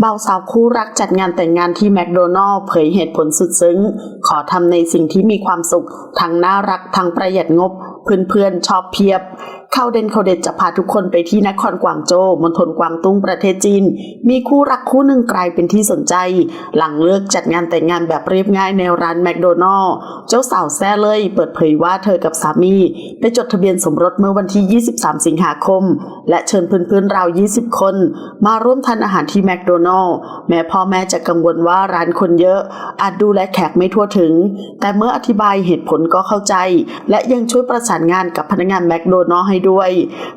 เบาสาวคู่รักจัดงานแต่งงานที่แมคโดนัลล์เผยเหตุผลสุดซึ้ง ขอทำในสิ่งที่มีความสุข ทั้งน่ารักทั้งประหยัดงบ เพื่อนๆชอบเพียบ ข้าเด่นเขาเด็ดจะพาทุกคนไปที่นครกวางโจวมณฑลกวางตุ้งประเทศจีน มีคู่รักคู่หนึ่งกลายเป็นที่สนใจ หลังเลือกจัดงานแต่งงานแบบเรียบง่ายในร้านแมคโดนัลล์เจ้าสาวแซ่เลย เปิดเผยว่าเธอกับสามีไปจดทะเบียนสมรสเมื่อวันที่ 23 สิงหาคม และเชิญเพื่อนๆราว 20 คน มาร่วมทานอาหารที่แมคโดนัลล์แม้พ่อแม่จะกังวลว่าร้านคนเยอะ อาจดูแลแขกไม่ทั่วถึง แต่เมื่ออธิบายเหตุผลก็เข้าใจ และยังช่วยประสานงานกับพนักงานแมคโดนัลล์ให้ด้วย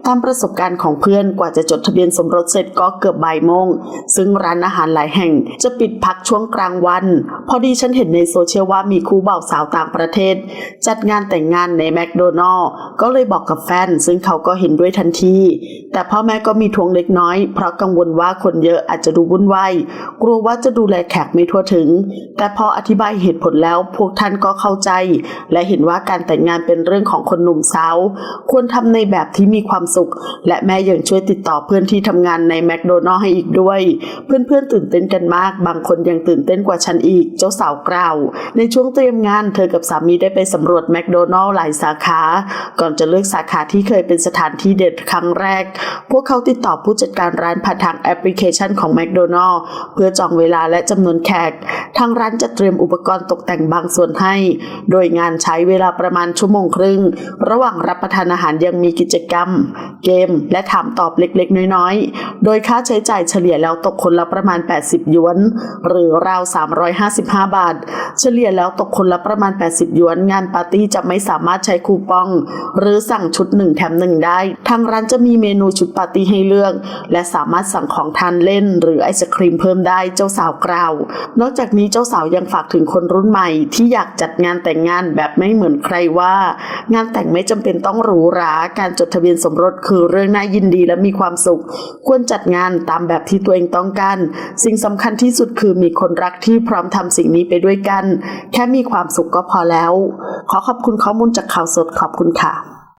ตามประสบการณ์ของเพื่อนกว่าจะจดทะเบียนสมรสเสร็จก็เกือบบ่ายโมง ซึ่งร้านอาหารหลายแห่งจะปิดพักช่วงกลางวัน พอดีฉันเห็นในโซเชียลว่ามีคู่บ่าวสาวต่างประเทศ จัดงานแต่งงานในแมคโดนัลล์ก็เลยบอกกับแฟน ซึ่งเขาก็เห็นด้วยทันที แต่พ่อแม่ก็มีทวงเล็กน้อย เพราะกังวลว่าคนเยอะอาจจะดูวุ่นวายกลัวว่าจะดูแลแขกไม่ทั่วถึง แต่พออธิบายเหตุผลแล้วพวกท่านก็เข้าใจ และเห็นว่าการแต่งงานเป็นเรื่องของคนหนุ่มสาว ควรทำในแบบที่มีความสุข และแม่ยังช่วยติดต่อเพื่อนที่ทำงานในแมคโดนัลล์ให้อีกด้วย เพื่อนๆตื่นเต้นกันมาก บางคนยังตื่นเต้นกว่าฉันอีก เจ้าสาวกล่าว ในช่วงเตรียมงานเธอกับสามีได้ไปสำรวจแมคโดนัลล์หลายสาขา ก่อนจะเลือกสาขาที่เคยเป็นสถานที่เด็ดครั้งแรก พวกเขาติดต่อผู้จัดการร้านผ่านทางแอปพลิเคชันของแมคโดนัลล์เพื่อจองเวลาและจำนวนแขก ทางร้านจะเตรียมอุปกรณ์ตกแต่งบางส่วนให้ โดยงานใช้เวลาประมาณชั่วโมงครึ่ง ระหว่างรับประทานอาหารยังมีกิจกรรม เกม และถามตอบเล็กๆ น้อยๆ โดยค่าใช้จ่ายเฉลี่ยแล้วตกคนละประมาณ 80หยวน หรือราว 355 บาท เฉลี่ยแล้วตกคนละประมาณ 80หยวน งานปาร์ตี้จะไม่สามารถใช้คูปอง หรือสั่งชุดหนึ่งแถมหนึ่งได้ ทางร้านจะมีเมนูชุดปาร์ตี้ให้เลือก และสามารถสั่งของทานเล่น หรือไอศครีมเพิ่มได้เจ้าสาวกล่าว นอกจากนี้เจ้าสาวยังฝากถึงคนรุ่นใหม่ ที่อยากจัดงานแต่งงานแบบไม่เหมือนใครว่า งานแต่งไม่จำเป็นต้องหรูหรา การจดทะเบียนสมรสคือเรื่องน่ายินดีและมีความสุข ควรจัดงานตามแบบที่ตัวเองต้องการ สิ่งสำคัญที่สุดคือมีคนรักที่พร้อมทำสิ่งนี้ไปด้วยกัน แค่มีความสุขก็พอแล้ว ขอขอบคุณข้อมูลจากข่าวสดขอบคุณค่ะ